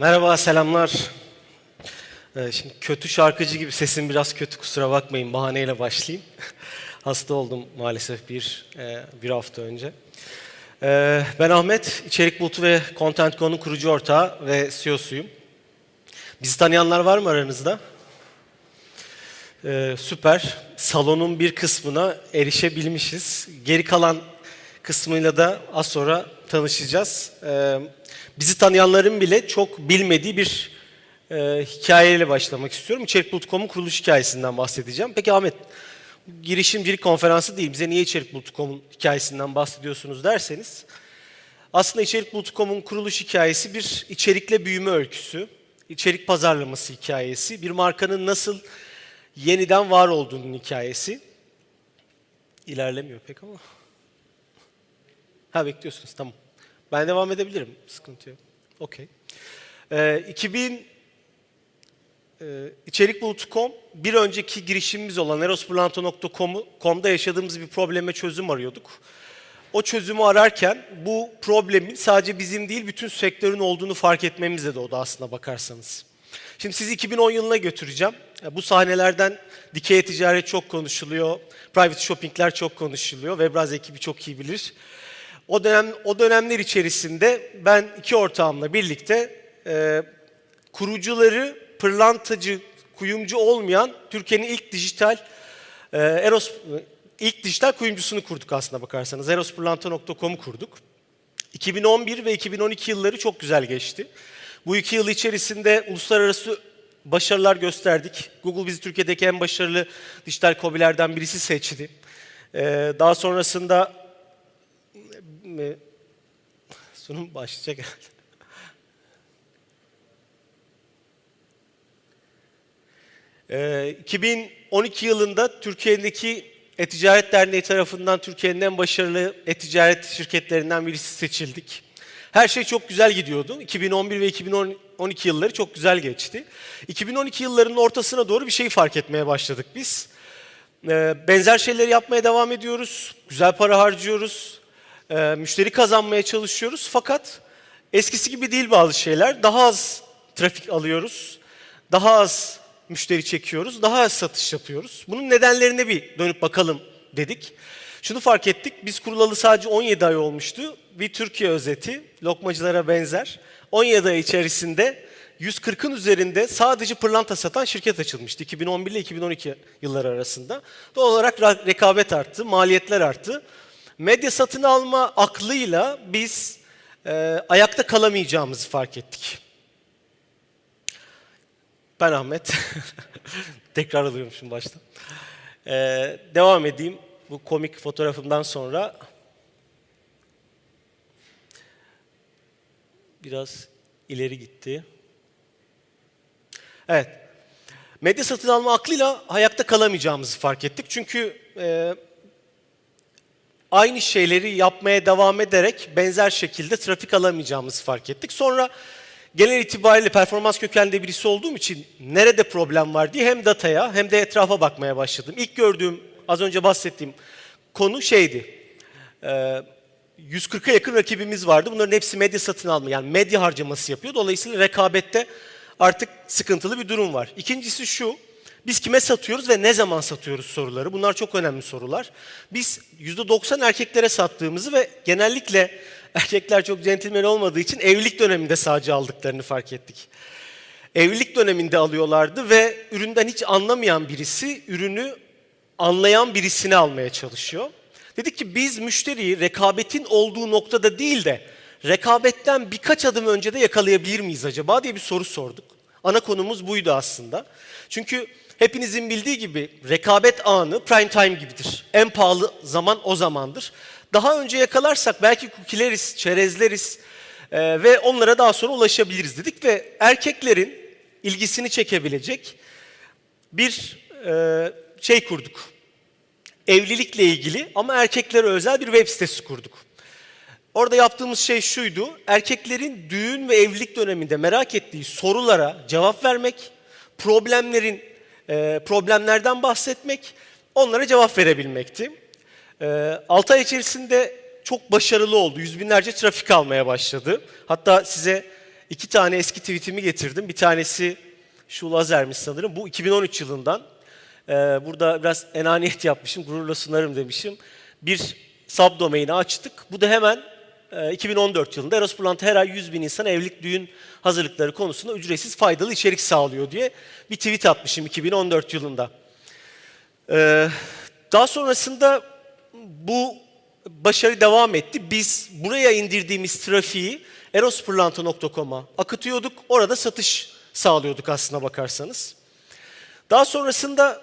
Merhaba, selamlar. Ee, Şimdi kötü şarkıcı gibi sesim biraz kötü kusura bakmayın bahaneyle başlayayım. Hasta oldum maalesef bir e, bir hafta önce. Ee, Ben Ahmet, İçerik Bulutu ve Content.co'nun kurucu ortağı ve CEO'suyum. Bizi tanıyanlar var mı aranızda? Ee, süper. Salonun bir kısmına erişebilmişiz. Geri kalan kısmıyla da az sonra tanışacağız. Ee, bizi tanıyanların bile çok bilmediği bir e, hikayeyle başlamak istiyorum. İçerik.com'un kuruluş hikayesinden bahsedeceğim. Peki Ahmet, girişimcilik konferansı değil. Bize niye İçerik.com'un hikayesinden bahsediyorsunuz derseniz. Aslında İçerik.com'un kuruluş hikayesi bir içerikle büyüme öyküsü. içerik pazarlaması hikayesi. Bir markanın nasıl yeniden var olduğunun hikayesi. İlerlemiyor pek ama. Ha bekliyorsunuz tamam. Ben devam edebilirim. Sıkıntı yok. Okey. Ee, 2000 e, içerikbulutu.com bir önceki girişimimiz olan erosplanto.com'da yaşadığımız bir probleme çözüm arıyorduk. O çözümü ararken bu problemin sadece bizim değil bütün sektörün olduğunu fark etmemize de o da aslında bakarsanız. Şimdi sizi 2010 yılına götüreceğim. E, Bu sahnelerden dikey ticaret çok konuşuluyor, private shoppingler çok konuşuluyor. Webraz ekibi çok iyi bilir. O dönem o dönemler içerisinde ben iki ortağımla birlikte e, kurucuları pırlantacı, kuyumcu olmayan Türkiye'nin ilk dijital e, Eros ilk dijital kuyumcusunu kurduk aslında bakarsanız. erospırlanta.com'u kurduk. 2011 ve 2012 yılları çok güzel geçti. Bu iki yıl içerisinde uluslararası başarılar gösterdik. Google bizi Türkiye'deki en başarılı dijital kobilerden birisi seçti. Ee, daha sonrasında e, sunum başlayacak herhalde. Ee, 2012 yılında Türkiye'deki E-Ticaret Derneği tarafından Türkiye'nin en başarılı e-ticaret şirketlerinden birisi seçildik. Her şey çok güzel gidiyordu. 2011 ve 2012 yılları çok güzel geçti. 2012 yıllarının ortasına doğru bir şey fark etmeye başladık biz. Ee, benzer şeyleri yapmaya devam ediyoruz. Güzel para harcıyoruz. Ee, müşteri kazanmaya çalışıyoruz. Fakat eskisi gibi değil bazı şeyler. Daha az trafik alıyoruz. Daha az müşteri çekiyoruz. Daha az satış yapıyoruz. Bunun nedenlerine bir dönüp bakalım dedik. Şunu fark ettik. Biz kurulalı sadece 17 ay olmuştu. Bir Türkiye özeti, lokmacılara benzer. 17 ay içerisinde 140'ın üzerinde sadece pırlanta satan şirket açılmıştı 2011 ile 2012 yılları arasında. Doğal olarak ra- rekabet arttı, maliyetler arttı. Medya satın alma aklıyla biz e, ayakta kalamayacağımızı fark ettik. Ben Ahmet. Tekrar alıyormuşum baştan. E, devam edeyim bu komik fotoğrafımdan sonra. Biraz ileri gitti. Evet. Medya satın alma aklıyla hayatta kalamayacağımızı fark ettik. Çünkü e, aynı şeyleri yapmaya devam ederek benzer şekilde trafik alamayacağımızı fark ettik. Sonra genel itibariyle performans kökenli birisi olduğum için nerede problem var diye hem dataya hem de etrafa bakmaya başladım. İlk gördüğüm, az önce bahsettiğim konu şeydi. E, 140'a yakın rakibimiz vardı. Bunların hepsi medya satın alma yani medya harcaması yapıyor. Dolayısıyla rekabette artık sıkıntılı bir durum var. İkincisi şu, biz kime satıyoruz ve ne zaman satıyoruz soruları. Bunlar çok önemli sorular. Biz %90 erkeklere sattığımızı ve genellikle erkekler çok centilmen olmadığı için evlilik döneminde sadece aldıklarını fark ettik. Evlilik döneminde alıyorlardı ve üründen hiç anlamayan birisi ürünü anlayan birisini almaya çalışıyor. Dedik ki biz müşteriyi rekabetin olduğu noktada değil de rekabetten birkaç adım önce de yakalayabilir miyiz acaba diye bir soru sorduk. Ana konumuz buydu aslında. Çünkü hepinizin bildiği gibi rekabet anı prime time gibidir. En pahalı zaman o zamandır. Daha önce yakalarsak belki kukileriz, çerezleriz e, ve onlara daha sonra ulaşabiliriz dedik ve erkeklerin ilgisini çekebilecek bir e, şey kurduk evlilikle ilgili ama erkeklere özel bir web sitesi kurduk. Orada yaptığımız şey şuydu, erkeklerin düğün ve evlilik döneminde merak ettiği sorulara cevap vermek, problemlerin problemlerden bahsetmek, onlara cevap verebilmekti. E, 6 ay içerisinde çok başarılı oldu. Yüz binlerce trafik almaya başladı. Hatta size iki tane eski tweetimi getirdim. Bir tanesi şu lazermiş sanırım. Bu 2013 yılından. Ee, burada biraz enaniyet yapmışım, gururla sunarım demişim. Bir subdomaini açtık. Bu da hemen e, 2014 yılında Eros Pırlanta her ay 100 bin insan evlilik düğün hazırlıkları konusunda ücretsiz faydalı içerik sağlıyor diye bir tweet atmışım 2014 yılında. Ee, daha sonrasında bu başarı devam etti. Biz buraya indirdiğimiz trafiği erospırlanta.com'a akıtıyorduk. Orada satış sağlıyorduk aslına bakarsanız. Daha sonrasında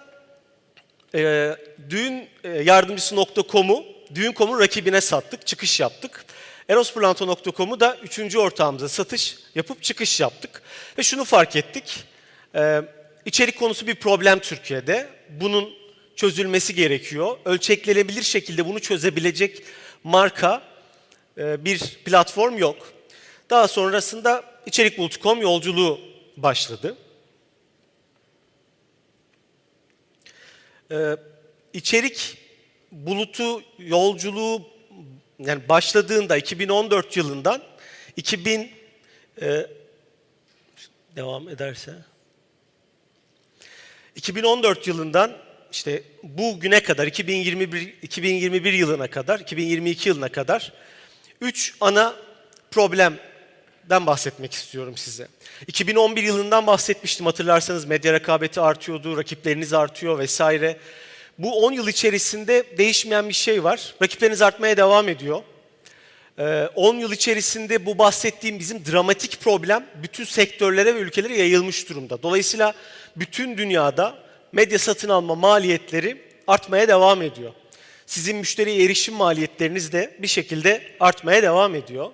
e, düğün e, yardımcısı.com'u düğün.com'un rakibine sattık, çıkış yaptık. erospırlanta.com'u da üçüncü ortağımıza satış yapıp çıkış yaptık. Ve şunu fark ettik. E, içerik konusu bir problem Türkiye'de. Bunun çözülmesi gerekiyor. Ölçeklenebilir şekilde bunu çözebilecek marka e, bir platform yok. Daha sonrasında içerikbulut.com yolculuğu başladı. Ee, içerik bulutu yolculuğu yani başladığında 2014 yılından 2000 e, devam ederse 2014 yılından işte bugüne kadar 2021 2021 yılına kadar 2022 yılına kadar 3 ana problemden bahsetmek istiyorum size. 2011 yılından bahsetmiştim hatırlarsanız medya rekabeti artıyordu, rakipleriniz artıyor vesaire. Bu 10 yıl içerisinde değişmeyen bir şey var. Rakipleriniz artmaya devam ediyor. Ee, 10 yıl içerisinde bu bahsettiğim bizim dramatik problem bütün sektörlere ve ülkelere yayılmış durumda. Dolayısıyla bütün dünyada medya satın alma maliyetleri artmaya devam ediyor. Sizin müşteriye erişim maliyetleriniz de bir şekilde artmaya devam ediyor.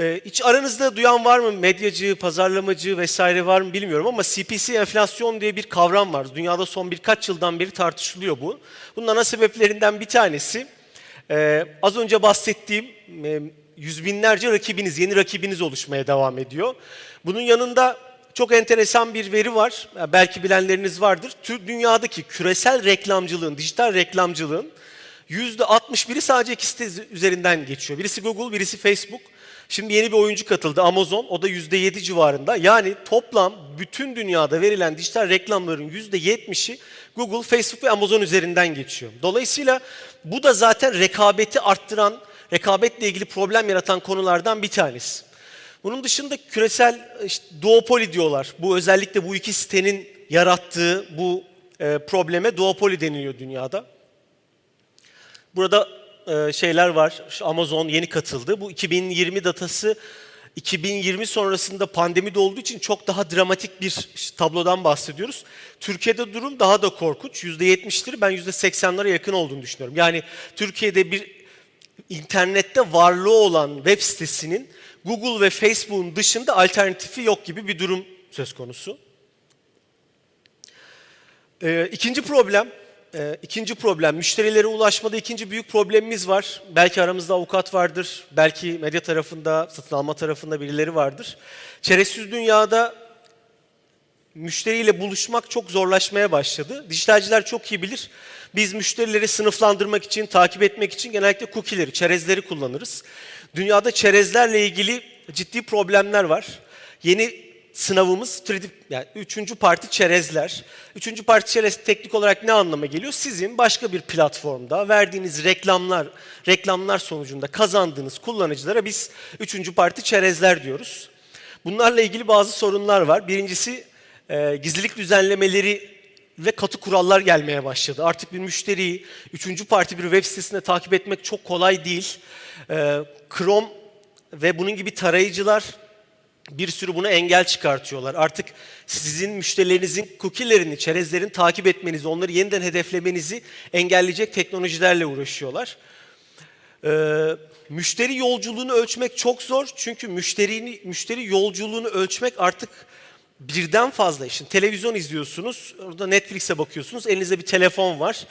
Ee, hiç aranızda duyan var mı medyacı, pazarlamacı vesaire var mı bilmiyorum ama CPC enflasyon diye bir kavram var. Dünyada son birkaç yıldan beri tartışılıyor bu. Bunun ana sebeplerinden bir tanesi e, az önce bahsettiğim e, yüz binlerce rakibiniz, yeni rakibiniz oluşmaya devam ediyor. Bunun yanında çok enteresan bir veri var. Belki bilenleriniz vardır. Dünyadaki küresel reklamcılığın, dijital reklamcılığın %61'i sadece iki site üzerinden geçiyor. Birisi Google, birisi Facebook. Şimdi yeni bir oyuncu katıldı Amazon. O da %7 civarında. Yani toplam bütün dünyada verilen dijital reklamların %70'i Google, Facebook ve Amazon üzerinden geçiyor. Dolayısıyla bu da zaten rekabeti arttıran, rekabetle ilgili problem yaratan konulardan bir tanesi. Bunun dışında küresel işte, duopoli diyorlar. Bu özellikle bu iki sitenin yarattığı bu e, probleme duopoli deniliyor dünyada. Burada şeyler var. Şu Amazon yeni katıldı. Bu 2020 datası 2020 sonrasında pandemi de olduğu için çok daha dramatik bir tablodan bahsediyoruz. Türkiye'de durum daha da korkunç. %70'leri ben %80'lere yakın olduğunu düşünüyorum. Yani Türkiye'de bir internette varlığı olan web sitesinin Google ve Facebook'un dışında alternatifi yok gibi bir durum söz konusu. Ee, ikinci problem, e, ikinci problem müşterilere ulaşmada ikinci büyük problemimiz var. Belki aramızda avukat vardır, belki medya tarafında, satın alma tarafında birileri vardır. Çerezsiz dünyada müşteriyle buluşmak çok zorlaşmaya başladı. Dijitalciler çok iyi bilir. Biz müşterileri sınıflandırmak için, takip etmek için genellikle cookie'leri, çerezleri kullanırız. Dünyada çerezlerle ilgili ciddi problemler var. Yeni sınavımız yani üçüncü parti çerezler. Üçüncü parti çerez teknik olarak ne anlama geliyor? Sizin başka bir platformda verdiğiniz reklamlar, reklamlar sonucunda kazandığınız kullanıcılara biz üçüncü parti çerezler diyoruz. Bunlarla ilgili bazı sorunlar var. Birincisi e, gizlilik düzenlemeleri ve katı kurallar gelmeye başladı. Artık bir müşteriyi üçüncü parti bir web sitesinde takip etmek çok kolay değil. Ee, Chrome ve bunun gibi tarayıcılar bir sürü buna engel çıkartıyorlar. Artık sizin müşterilerinizin cookie'lerini, çerezlerini takip etmenizi, onları yeniden hedeflemenizi engelleyecek teknolojilerle uğraşıyorlar. Ee, müşteri yolculuğunu ölçmek çok zor çünkü müşterini, müşteri yolculuğunu ölçmek artık birden fazla işin. Televizyon izliyorsunuz, orada Netflix'e bakıyorsunuz, elinizde bir telefon var.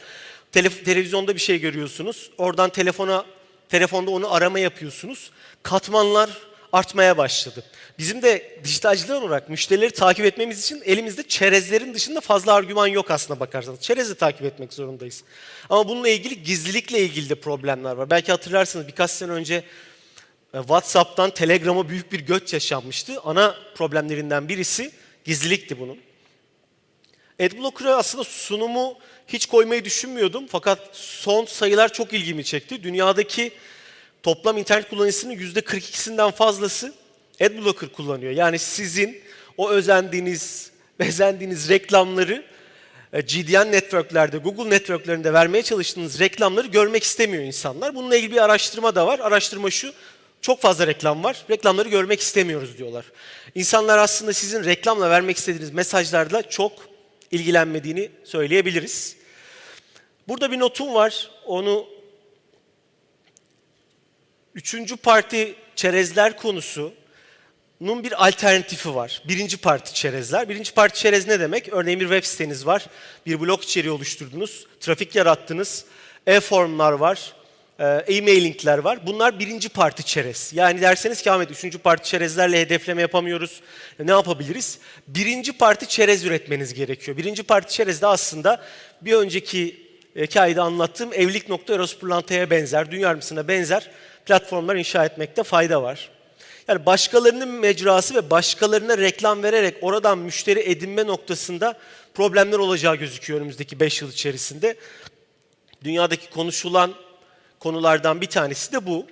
Tele, televizyonda bir şey görüyorsunuz, oradan telefona, telefonda onu arama yapıyorsunuz. Katmanlar artmaya başladı. Bizim de dijitalciler olarak müşterileri takip etmemiz için elimizde çerezlerin dışında fazla argüman yok aslında bakarsanız. Çerezi takip etmek zorundayız. Ama bununla ilgili gizlilikle ilgili de problemler var. Belki hatırlarsınız birkaç sene önce e, WhatsApp'tan Telegram'a büyük bir göç yaşanmıştı. Ana problemlerinden birisi gizlilikti bunun. Adblocker'a aslında sunumu hiç koymayı düşünmüyordum. Fakat son sayılar çok ilgimi çekti. Dünyadaki toplam internet kullanıcısının %42'sinden fazlası Adblocker kullanıyor. Yani sizin o özendiğiniz, bezendiğiniz reklamları e, GDN networklerde, Google networklerinde vermeye çalıştığınız reklamları görmek istemiyor insanlar. Bununla ilgili bir araştırma da var. Araştırma şu, çok fazla reklam var. Reklamları görmek istemiyoruz diyorlar. İnsanlar aslında sizin reklamla vermek istediğiniz mesajlarla çok ilgilenmediğini söyleyebiliriz. Burada bir notum var. Onu üçüncü parti çerezler konusu nun bir alternatifi var. Birinci parti çerezler. Birinci parti çerez ne demek? Örneğin bir web siteniz var. Bir blog içeriği oluşturdunuz. Trafik yarattınız. E-formlar var. e, E-mailingler var. Bunlar birinci parti çerez. Yani derseniz ki Ahmet üçüncü parti çerezlerle hedefleme yapamıyoruz. E, Ne yapabiliriz? Birinci parti çerez üretmeniz gerekiyor. Birinci parti çerez de aslında bir önceki e, hikayede anlattığım evlilik.erospırlantaya benzer, dünya yardımcısına benzer platformlar inşa etmekte fayda var. Yani başkalarının mecrası ve başkalarına reklam vererek oradan müşteri edinme noktasında problemler olacağı gözüküyor önümüzdeki 5 yıl içerisinde. Dünyadaki konuşulan konulardan bir tanesi de bu.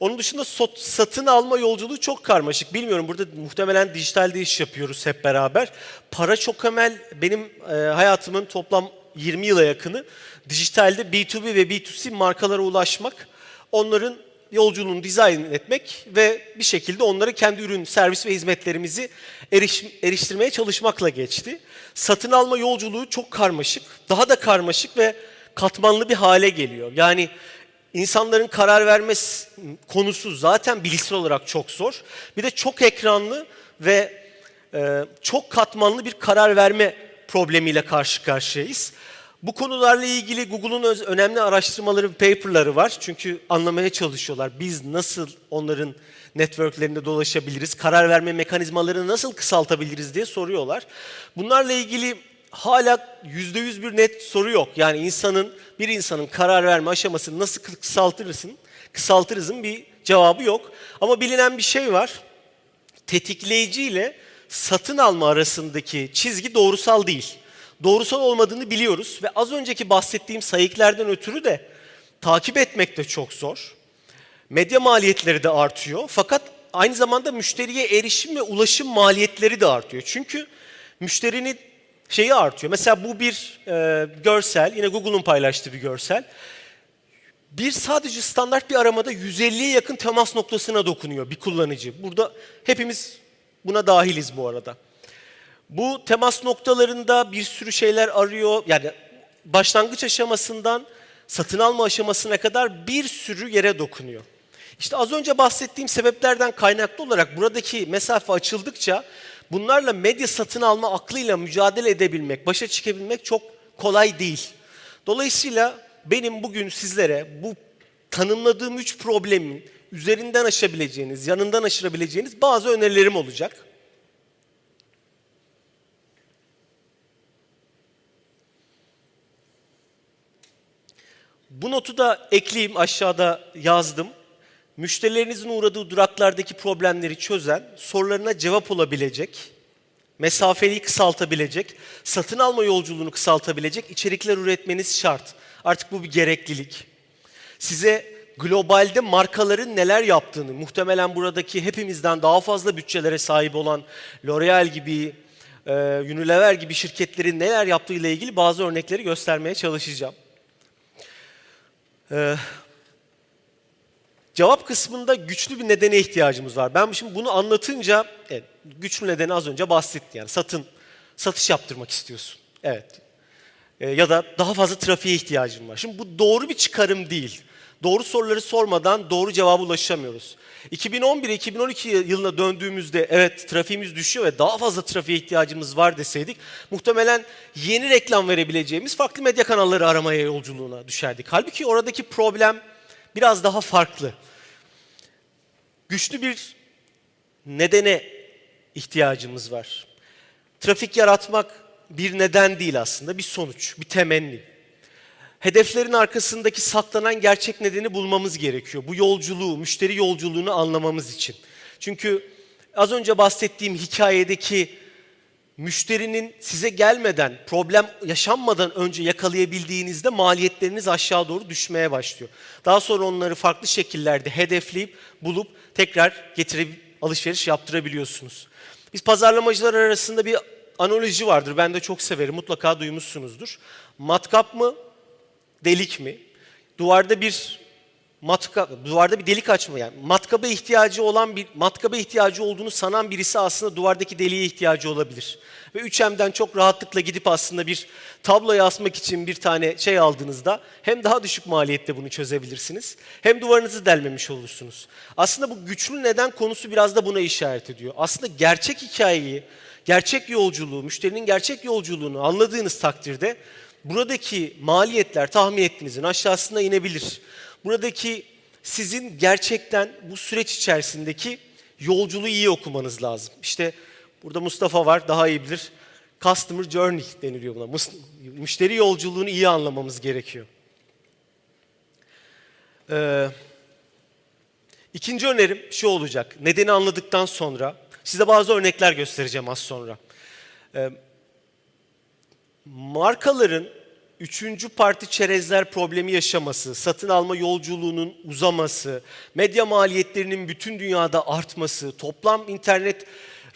Onun dışında satın alma yolculuğu çok karmaşık. Bilmiyorum burada muhtemelen dijitalde iş yapıyoruz hep beraber. Para çok emel benim e, hayatımın toplam 20 yıla yakını dijitalde B2B ve B2C markalara ulaşmak, onların yolculuğunu dizayn etmek ve bir şekilde onlara kendi ürün, servis ve hizmetlerimizi eriş, eriştirmeye çalışmakla geçti. Satın alma yolculuğu çok karmaşık, daha da karmaşık ve katmanlı bir hale geliyor. Yani insanların karar verme konusu zaten bilgisayar olarak çok zor. Bir de çok ekranlı ve e, çok katmanlı bir karar verme problemiyle karşı karşıyayız. Bu konularla ilgili Google'un önemli araştırmaları, paperları var. Çünkü anlamaya çalışıyorlar. Biz nasıl onların networklerinde dolaşabiliriz, karar verme mekanizmalarını nasıl kısaltabiliriz diye soruyorlar. Bunlarla ilgili hala yüzde yüz bir net soru yok. Yani insanın, bir insanın karar verme aşamasını nasıl kısaltırırsın, kısaltırızın bir cevabı yok. Ama bilinen bir şey var tetikleyici ile satın alma arasındaki çizgi doğrusal değil. Doğrusal olmadığını biliyoruz ve az önceki bahsettiğim sayıklardan ötürü de takip etmek de çok zor. Medya maliyetleri de artıyor fakat aynı zamanda müşteriye erişim ve ulaşım maliyetleri de artıyor. Çünkü müşterinin şeyi artıyor. Mesela bu bir e, görsel, yine Google'un paylaştığı bir görsel bir sadece standart bir aramada 150'ye yakın temas noktasına dokunuyor bir kullanıcı. Burada hepimiz buna dahiliz bu arada. Bu temas noktalarında bir sürü şeyler arıyor. Yani başlangıç aşamasından satın alma aşamasına kadar bir sürü yere dokunuyor. İşte az önce bahsettiğim sebeplerden kaynaklı olarak buradaki mesafe açıldıkça bunlarla medya satın alma aklıyla mücadele edebilmek, başa çıkabilmek çok kolay değil. Dolayısıyla benim bugün sizlere bu tanımladığım üç problemin üzerinden aşabileceğiniz, yanından aşırabileceğiniz bazı önerilerim olacak. Bu notu da ekleyeyim aşağıda yazdım. Müşterilerinizin uğradığı duraklardaki problemleri çözen, sorularına cevap olabilecek, mesafeyi kısaltabilecek, satın alma yolculuğunu kısaltabilecek içerikler üretmeniz şart. Artık bu bir gereklilik. Size globalde markaların neler yaptığını, muhtemelen buradaki hepimizden daha fazla bütçelere sahip olan L'Oreal gibi, e, Unilever gibi şirketlerin neler yaptığıyla ilgili bazı örnekleri göstermeye çalışacağım. Ee, cevap kısmında güçlü bir nedene ihtiyacımız var. Ben şimdi bunu anlatınca evet, güçlü nedeni az önce bahsettim. Yani satın, satış yaptırmak istiyorsun. Evet. Ee, ya da daha fazla trafiğe ihtiyacın var. Şimdi bu doğru bir çıkarım değil. Doğru soruları sormadan doğru cevaba ulaşamıyoruz. 2011-2012 yılına döndüğümüzde evet trafiğimiz düşüyor ve daha fazla trafiğe ihtiyacımız var deseydik muhtemelen yeni reklam verebileceğimiz farklı medya kanalları aramaya yolculuğuna düşerdik. Halbuki oradaki problem biraz daha farklı. Güçlü bir nedene ihtiyacımız var. Trafik yaratmak bir neden değil aslında, bir sonuç, bir temenni. Hedeflerin arkasındaki saklanan gerçek nedeni bulmamız gerekiyor. Bu yolculuğu, müşteri yolculuğunu anlamamız için. Çünkü az önce bahsettiğim hikayedeki müşterinin size gelmeden, problem yaşanmadan önce yakalayabildiğinizde maliyetleriniz aşağı doğru düşmeye başlıyor. Daha sonra onları farklı şekillerde hedefleyip bulup tekrar getirip alışveriş yaptırabiliyorsunuz. Biz pazarlamacılar arasında bir analoji vardır. Ben de çok severim. Mutlaka duymuşsunuzdur. Matkap mı, delik mi? Duvarda bir matka, duvarda bir delik açma yani matkaba ihtiyacı olan bir matkaba ihtiyacı olduğunu sanan birisi aslında duvardaki deliğe ihtiyacı olabilir. Ve 3M'den çok rahatlıkla gidip aslında bir tabloya asmak için bir tane şey aldığınızda hem daha düşük maliyette bunu çözebilirsiniz hem duvarınızı delmemiş olursunuz. Aslında bu güçlü neden konusu biraz da buna işaret ediyor. Aslında gerçek hikayeyi, gerçek yolculuğu, müşterinin gerçek yolculuğunu anladığınız takdirde buradaki maliyetler tahmin ettiğinizin aşağısına inebilir. Buradaki sizin gerçekten bu süreç içerisindeki yolculuğu iyi okumanız lazım. İşte burada Mustafa var, daha iyi bilir. Customer journey deniliyor buna. Müşteri yolculuğunu iyi anlamamız gerekiyor. Ee, ikinci önerim şu olacak. Nedeni anladıktan sonra, size bazı örnekler göstereceğim az sonra. Ee, markaların üçüncü parti çerezler problemi yaşaması, satın alma yolculuğunun uzaması, medya maliyetlerinin bütün dünyada artması, toplam internet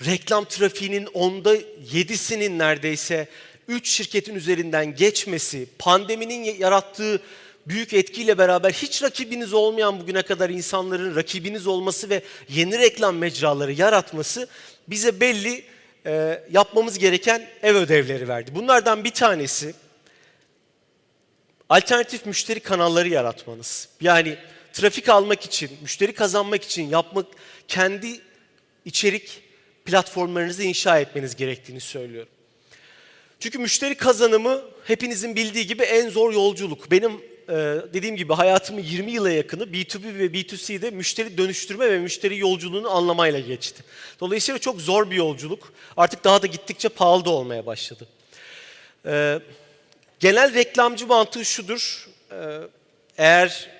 reklam trafiğinin onda yedisinin neredeyse üç şirketin üzerinden geçmesi, pandeminin yarattığı büyük etkiyle beraber hiç rakibiniz olmayan bugüne kadar insanların rakibiniz olması ve yeni reklam mecraları yaratması bize belli e, yapmamız gereken ev ödevleri verdi. Bunlardan bir tanesi alternatif müşteri kanalları yaratmanız. Yani trafik almak için, müşteri kazanmak için yapmak, kendi içerik platformlarınızı inşa etmeniz gerektiğini söylüyorum. Çünkü müşteri kazanımı hepinizin bildiği gibi en zor yolculuk. Benim e, dediğim gibi hayatımın 20 yıla yakını B2B ve B2C'de müşteri dönüştürme ve müşteri yolculuğunu anlamayla geçti. Dolayısıyla çok zor bir yolculuk. Artık daha da gittikçe pahalı da olmaya başladı. E, genel reklamcı mantığı şudur. E, eğer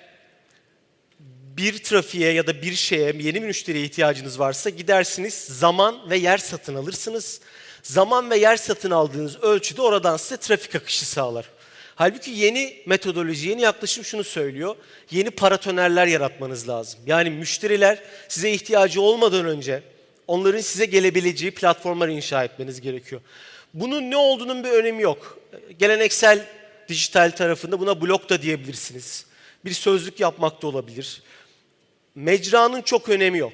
bir trafiğe ya da bir şeye, yeni bir müşteriye ihtiyacınız varsa gidersiniz, zaman ve yer satın alırsınız. Zaman ve yer satın aldığınız ölçüde oradan size trafik akışı sağlar. Halbuki yeni metodoloji, yeni yaklaşım şunu söylüyor. Yeni paratonerler yaratmanız lazım. Yani müşteriler size ihtiyacı olmadan önce onların size gelebileceği platformları inşa etmeniz gerekiyor. Bunun ne olduğunun bir önemi yok. Geleneksel dijital tarafında buna blok da diyebilirsiniz. Bir sözlük yapmak da olabilir. Mecranın çok önemi yok.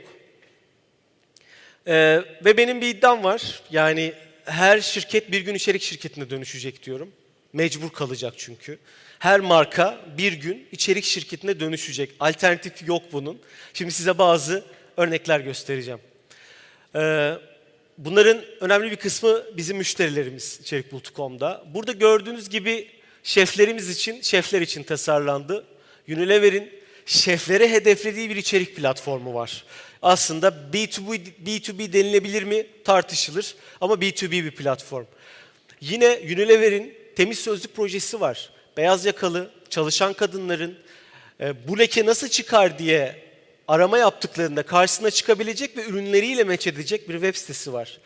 Ee, ve benim bir iddiam var. Yani her şirket bir gün içerik şirketine dönüşecek diyorum. Mecbur kalacak çünkü. Her marka bir gün içerik şirketine dönüşecek. Alternatif yok bunun. Şimdi size bazı örnekler göstereceğim. Ee, bunların önemli bir kısmı bizim müşterilerimiz içerikbultu.com'da. Burada gördüğünüz gibi şeflerimiz için, şefler için tasarlandı. Unilever'in şeflere hedeflediği bir içerik platformu var. Aslında B2B, B2B denilebilir mi tartışılır ama B2B bir platform. Yine Unilever'in temiz sözlük projesi var. Beyaz yakalı çalışan kadınların e, bu leke nasıl çıkar diye arama yaptıklarında karşısına çıkabilecek ve ürünleriyle meç edecek bir web sitesi var.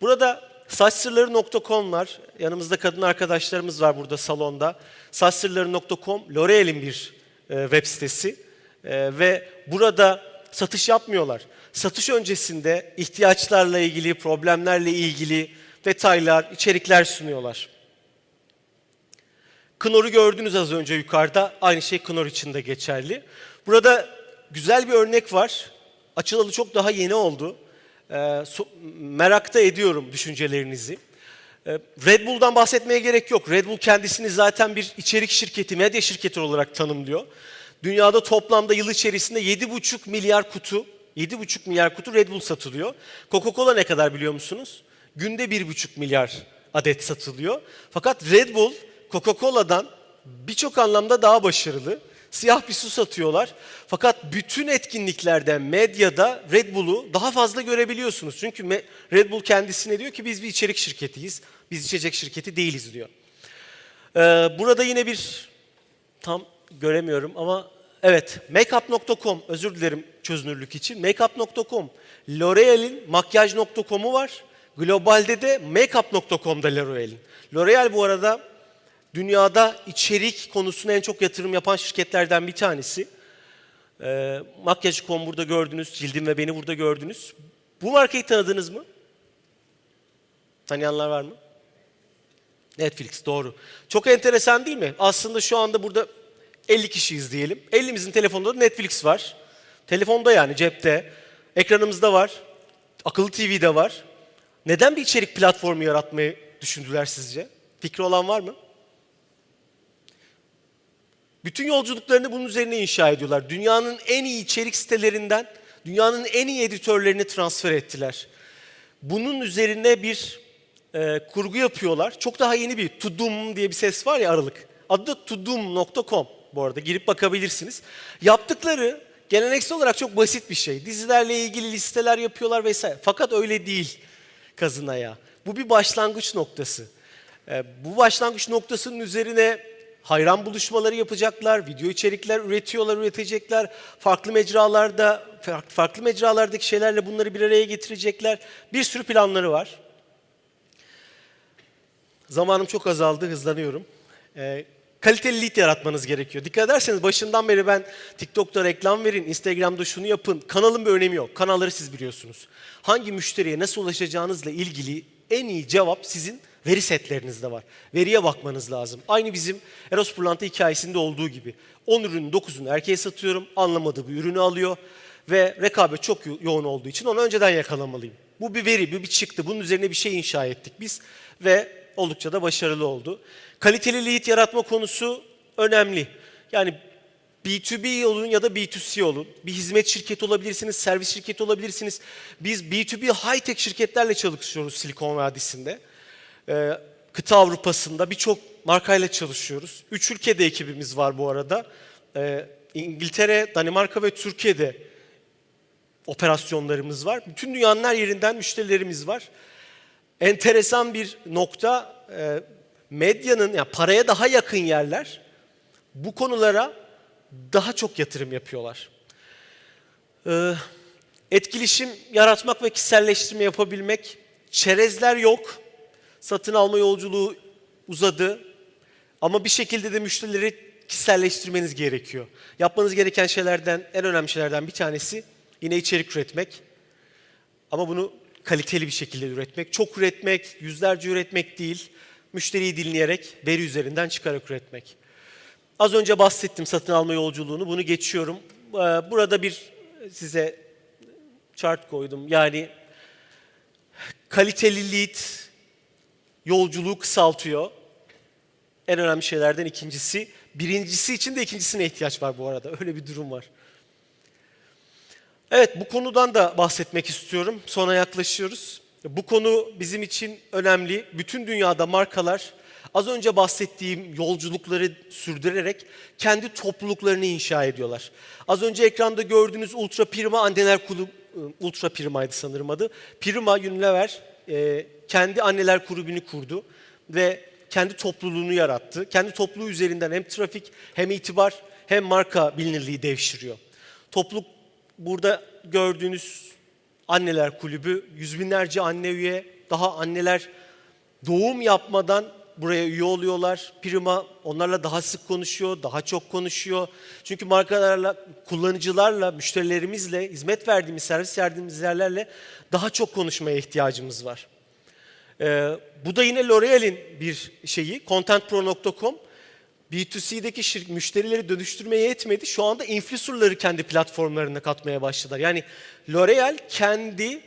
Burada saçsırları.com var. Yanımızda kadın arkadaşlarımız var burada salonda. Saçsırları.com L'Oreal'in bir e, web sitesi. E, ve burada satış yapmıyorlar. Satış öncesinde ihtiyaçlarla ilgili, problemlerle ilgili detaylar, içerikler sunuyorlar. Knorr'u gördünüz az önce yukarıda. Aynı şey Knorr için de geçerli. Burada güzel bir örnek var. Açılalı çok daha yeni oldu. Ee, so merakta ediyorum düşüncelerinizi. Ee, Red Bull'dan bahsetmeye gerek yok. Red Bull kendisini zaten bir içerik şirketi, medya şirketi olarak tanımlıyor. Dünyada toplamda yıl içerisinde 7,5 milyar kutu, 7,5 milyar kutu Red Bull satılıyor. Coca-Cola ne kadar biliyor musunuz? Günde 1,5 milyar adet satılıyor. Fakat Red Bull Coca-Cola'dan birçok anlamda daha başarılı. Siyah bir su satıyorlar. Fakat bütün etkinliklerde, medyada Red Bull'u daha fazla görebiliyorsunuz. Çünkü Red Bull kendisine diyor ki biz bir içerik şirketiyiz. Biz içecek şirketi değiliz diyor. Ee, burada yine bir tam göremiyorum ama evet makeup.com özür dilerim çözünürlük için. Makeup.com L'Oreal'in makyaj.com'u var. Globalde de makeup.com'da L'Oreal'in. L'Oreal bu arada dünyada içerik konusuna en çok yatırım yapan şirketlerden bir tanesi. E, Makyaj.com burada gördünüz, Cildim ve beni burada gördünüz. Bu markayı tanıdınız mı? Tanıyanlar var mı? Netflix doğru. Çok enteresan değil mi? Aslında şu anda burada 50 kişiyiz diyelim. 50'mizin telefonunda da Netflix var. Telefonda yani cepte. Ekranımızda var. Akıllı TV'de var. Neden bir içerik platformu yaratmayı düşündüler sizce? Fikri olan var mı? Bütün yolculuklarını bunun üzerine inşa ediyorlar. Dünyanın en iyi içerik sitelerinden dünyanın en iyi editörlerini transfer ettiler. Bunun üzerine bir e, kurgu yapıyorlar. Çok daha yeni bir Tudum diye bir ses var ya aralık. Adı da tudum.com bu arada girip bakabilirsiniz. Yaptıkları geleneksel olarak çok basit bir şey. Dizilerle ilgili listeler yapıyorlar vesaire. Fakat öyle değil kazınaya. Bu bir başlangıç noktası. E, bu başlangıç noktasının üzerine hayran buluşmaları yapacaklar, video içerikler üretiyorlar, üretecekler. Farklı mecralarda, farklı mecralardaki şeylerle bunları bir araya getirecekler. Bir sürü planları var. Zamanım çok azaldı, hızlanıyorum. Ee, kaliteli lead yaratmanız gerekiyor. Dikkat ederseniz başından beri ben TikTok'ta reklam verin, Instagram'da şunu yapın. Kanalın bir önemi yok. Kanalları siz biliyorsunuz. Hangi müşteriye nasıl ulaşacağınızla ilgili en iyi cevap sizin veri setlerinizde var. Veriye bakmanız lazım. Aynı bizim Eros Pırlanta hikayesinde olduğu gibi. 10 ürünün 9'unu erkeğe satıyorum, anlamadığı bir ürünü alıyor ve rekabet çok yo- yoğun olduğu için onu önceden yakalamalıyım. Bu bir veri, bu bir çıktı. Bunun üzerine bir şey inşa ettik biz ve oldukça da başarılı oldu. Kaliteli lead yaratma konusu önemli. Yani B2B olun ya da B2C olun. Bir hizmet şirketi olabilirsiniz, servis şirketi olabilirsiniz. Biz B2B high-tech şirketlerle çalışıyoruz Silikon Vadisi'nde. Ee, kıta Avrupa'sında birçok markayla çalışıyoruz. Üç ülkede ekibimiz var bu arada. Ee, İngiltere, Danimarka ve Türkiye'de operasyonlarımız var. Bütün dünyanın her yerinden müşterilerimiz var. Enteresan bir nokta, e, medyanın, yani paraya daha yakın yerler bu konulara daha çok yatırım yapıyorlar. Ee, etkileşim yaratmak ve kişiselleştirme yapabilmek, çerezler yok. Satın alma yolculuğu uzadı. Ama bir şekilde de müşterileri kişiselleştirmeniz gerekiyor. Yapmanız gereken şeylerden, en önemli şeylerden bir tanesi yine içerik üretmek. Ama bunu kaliteli bir şekilde üretmek. Çok üretmek, yüzlerce üretmek değil. Müşteriyi dinleyerek, veri üzerinden çıkarak üretmek. Az önce bahsettim satın alma yolculuğunu. Bunu geçiyorum. Ee, Burada bir size chart koydum. Yani kaliteli lead yolculuğu kısaltıyor. En önemli şeylerden ikincisi. Birincisi için de ikincisine ihtiyaç var bu arada. Öyle bir durum var. Evet bu konudan da bahsetmek istiyorum. Sona yaklaşıyoruz. Bu konu bizim için önemli. Bütün dünyada markalar az önce bahsettiğim yolculukları sürdürerek kendi topluluklarını inşa ediyorlar. Az önce ekranda gördüğünüz Ultra Prima Anneler Kulübü, Ultra Prima'ydı sanırım adı. Prima Unilever e, kendi anneler kulübünü kurdu ve kendi topluluğunu yarattı. Kendi topluluğu üzerinden hem trafik hem itibar hem marka bilinirliği devşiriyor. Topluluk burada gördüğünüz anneler kulübü, yüz binlerce anne üye, daha anneler doğum yapmadan buraya üye oluyorlar. Prima onlarla daha sık konuşuyor, daha çok konuşuyor. Çünkü markalarla, kullanıcılarla, müşterilerimizle, hizmet verdiğimiz, servis verdiğimiz yerlerle daha çok konuşmaya ihtiyacımız var. Ee, bu da yine L'Oreal'in bir şeyi, contentpro.com. B2C'deki şir- müşterileri dönüştürmeye yetmedi. Şu anda influencer'ları kendi platformlarına katmaya başladılar. Yani L'Oreal kendi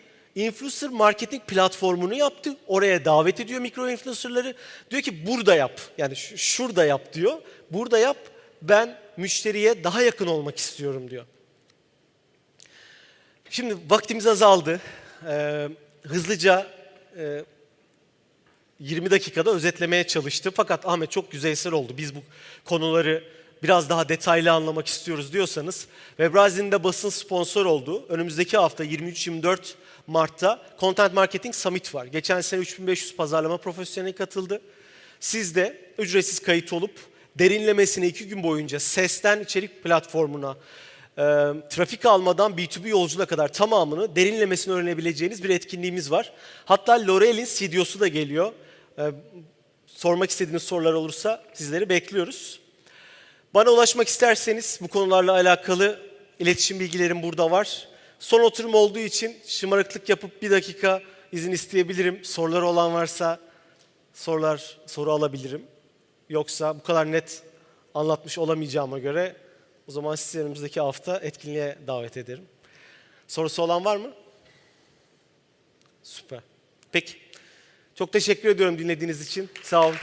influencer marketing platformunu yaptı. Oraya davet ediyor mikro influencer'ları. Diyor ki burada yap. Yani şurada yap diyor. Burada yap. Ben müşteriye daha yakın olmak istiyorum diyor. Şimdi vaktimiz azaldı. Ee, hızlıca e, 20 dakikada özetlemeye çalıştım. Fakat Ahmet çok yüzeysel oldu. Biz bu konuları biraz daha detaylı anlamak istiyoruz diyorsanız Webrazi'nin basın sponsor olduğu önümüzdeki hafta 23-24 Mart'ta Content Marketing Summit var. Geçen sene 3500 pazarlama profesyoneli katıldı. Siz de ücretsiz kayıt olup derinlemesine iki gün boyunca sesten içerik platformuna, e, trafik almadan B2B yolculuğa kadar tamamını derinlemesine öğrenebileceğiniz bir etkinliğimiz var. Hatta L'Oreal'in CDO'su da geliyor. E, sormak istediğiniz sorular olursa sizleri bekliyoruz. Bana ulaşmak isterseniz bu konularla alakalı iletişim bilgilerim burada var. Son oturum olduğu için şımarıklık yapıp bir dakika izin isteyebilirim. Soruları olan varsa sorular soru alabilirim. Yoksa bu kadar net anlatmış olamayacağıma göre o zaman sizi önümüzdeki hafta etkinliğe davet ederim. Sorusu olan var mı? Süper. Peki. Çok teşekkür ediyorum dinlediğiniz için. Sağ olun.